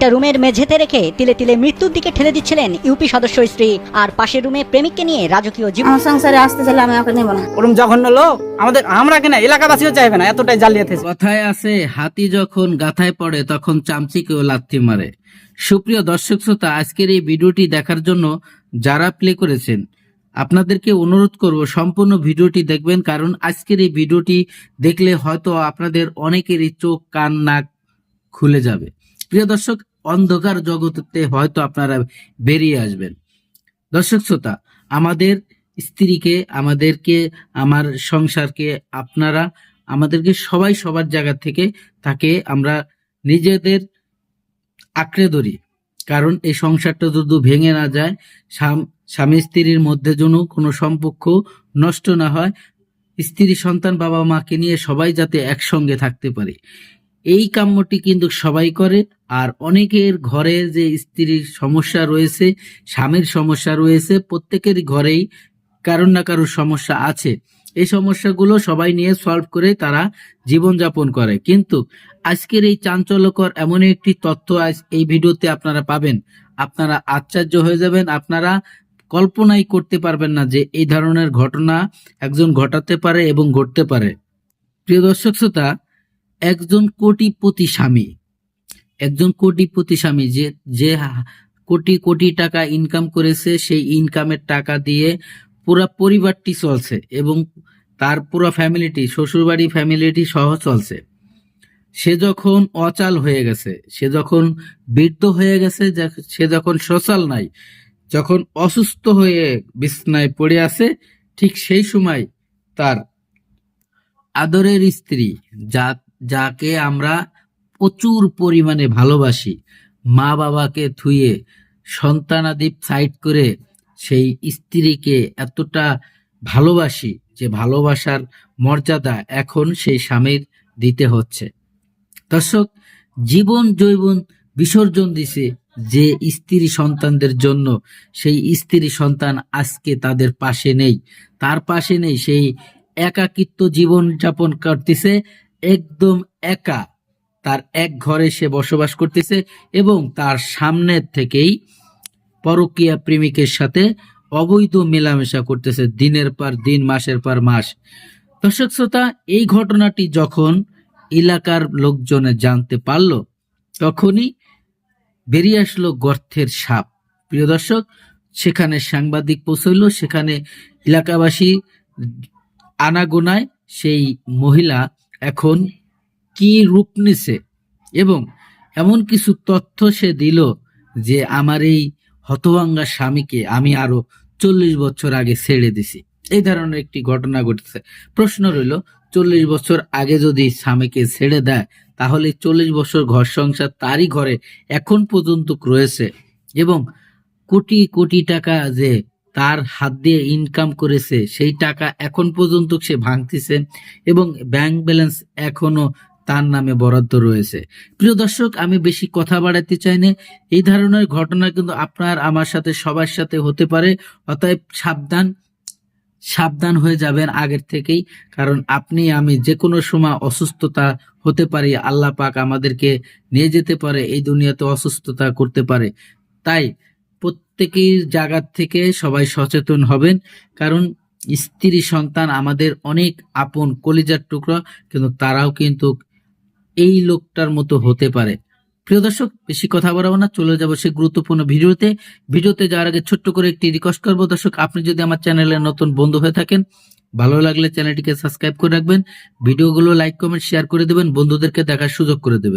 একটা রুমের মেঝেতে রেখে তিলে তিলে মৃত্যুর দিকে ঠেলে দিচ্ছিলেন ইউপি সদস্য স্ত্রী। আর পাশের রুমে প্রেমিককে নিয়ে রাজকীয় জীবন সংসারে আসতে চাইলে আমি ওকে নেব না। ওরকম জঘন্য লোক। আমাদের আমরা কিনা? এলাকাবাসীও চাইবে না। এতটাই জালিয়াত কথায় আছে হাতি যখন গাথায় পড়ে তখন চামচিকেও লাথি মারে। সুপ্রিয় দর্শক শ্রোতা আজকের এই ভিডিওটি দেখার জন্য যারা প্লে করেছেন আপনাদেরকে অনুরোধ করব সম্পূর্ণ ভিডিওটি দেখবেন কারণ আজকের এই ভিডিওটি দেখলে হয়তো আপনাদের অনেকেরই চোখ কান নাক খুলে যাবে। প্রিয় দর্শক অন্ধকার জগতে হয়তো আপনারা বেরিয়ে আসবেন। দর্শক শ্রোতা, আমাদের স্ত্রীকে, আমাদেরকে, আমার সংসারকে, আপনারা, আমাদেরকে সবাই সবার জায়গা থেকে তাকে আমরা নিজেদের আঁকড়ে ধরি। কারণ এই সংসারটা যদি ভেঙে না যায় স্বাম- স্ত্রীর মধ্যে যেন কোনো সম্পর্ক নষ্ট না হয়, স্ত্রী সন্তান বাবা মাকে নিয়ে সবাই যাতে একসঙ্গে থাকতে পারে। এই কাম্যটি কিন্তু সবাই করে, আর অনেকের ঘরে যে স্ত্রীর সমস্যা রয়েছে, স্বামীর সমস্যা রয়েছে, প্রত্যেকের ঘরেই কারোর না কারোর সমস্যা আছে। এই সমস্যাগুলো সবাই নিয়ে সলভ করে তারা জীবনযাপন করে। কিন্তু আজকের এই চাঞ্চল্যকর এমন একটি তথ্য আজ এই ভিডিওতে আপনারা পাবেন। আপনারা আশ্চর্য হয়ে যাবেন, আপনারা কল্পনাই করতে পারবেন না যে এই ধরনের ঘটনা একজন ঘটাতে পারে এবং ঘটতে পারে। প্রিয় দর্শক শ্রোতা একজন কোটিপতি স্বামী। একজন কোটিপতি স্বামী যে যে কোটি কোটি টাকা ইনকাম করেছে, সেই ইনকামের টাকা দিয়ে পুরো পরিবারটি চলছে এবং তার পুরো ফ্যামিলিটি শ্বশুরবাড়ি ফ্যামিলিটি সহ চলছে। সে যখন অচাল হয়ে গেছে, সে যখন বৃদ্ধ হয়ে গেছে সে যখন সচাল নাই, যখন অসুস্থ হয়ে বিছনায় পড়ে আছে, ঠিক সেই সময় তার আদরের স্ত্রী, যা যাকে আমরা প্রচুর পরিমাণে ভালোবাসি, মা বাবাকে থুয়ে সন্তানাদি সাইড করে সেই স্ত্রীকে এতটা ভালোবাসি যে ভালোবাসার মর্যাদা এখন সেই স্বামীর দিতে হচ্ছে। দর্শক, জীবন জৈবন বিসর্জন দিছে যে স্ত্রী সন্তানদের জন্য। সেই স্ত্রী সন্তান আজকে তাদের পাশে নেই। তার পাশে নেই সেই একাকিত্ব জীবন যাপন করতেছে একদম একা। তার এক ঘরে সে বসবাস করতেছে এবং তার সামনের থেকেই পরকীয়া প্রেমিকের সাথে অবৈধ মেলামেশা করতেছে দিনের পর দিন, মাসের পর মাস। দর্শক শ্রোতা, এই ঘটনাটি যখন এলাকার লোকজনে জানতে পারল, তখনই বেরিয়ে আসলো গর্থের সাপ। প্রিয় দর্শক, সেখানে সাংবাদিক পৌঁছইল, সেখানে এলাকাবাসী আনাগোনায় সেই মহিলা এখন কি রূপ নিছে এবং এমন কিছু তথ্য সে দিল যে আমার এই হতভাঙ্গা স্বামীকে আমি আরও চল্লিশ বছর আগে ছেড়ে দিছি। এই ধরনের একটি ঘটনা ঘটেছে। প্রশ্ন রইল, চল্লিশ বছর আগে যদি স্বামীকে ছেড়ে দেয়, তাহলে চল্লিশ বছর ঘর সংসার তারই ঘরে এখন পর্যন্ত রয়েছে এবং কোটি কোটি টাকা যে তার হাত দিয়ে ইনকাম করেছে, সেই টাকা এখন পর্যন্ত সে ভাঙতেছে এবং ব্যাংক ব্যালেন্স এখনও তার নামে বরাদ্দ রয়েছে। প্রিয় দর্শক, আমি বেশি কথা বাড়াতে চাই না। এই ধরনের ঘটনা কিন্তু আপনার, আমার সাথে, সবার সাথে হতে পারে। অতএব সাবধান সাবধান হয়ে যাবেন আগের থেকেই, কারণ আপনি, আমি যে কোনো সময় অসুস্থতা হতে পারি, আল্লাহ পাক আমাদেরকে নিয়ে যেতে পারে, এই দুনিয়াতে অসুস্থতা করতে পারে। তাই প্রত্যেকের জায়গার থেকে সবাই সচেতন হবেন, কারণ স্ত্রী সন্তান আমাদের অনেক আপন কলিজার টুকরো, কিন্তু তারাও কিন্তু এই লোকটার মতো হতে পারে। প্রিয় দর্শক, বেশি কথা বলব না, চলে যাব সে গুরুত্বপূর্ণ ভিডিওতে। ভিডিওতে যাওয়ার আগে ছোট্ট করে একটি রিকোয়েস্ট করব, দর্শক, আপনি যদি আমার চ্যানেলে নতুন বন্ধু হয়ে থাকেন, ভালো লাগলে চ্যানেলটিকে সাবস্ক্রাইব করে রাখবেন, ভিডিওগুলো লাইক কমেন্ট শেয়ার করে দেবেন, বন্ধুদেরকে দেখার সুযোগ করে দেবেন।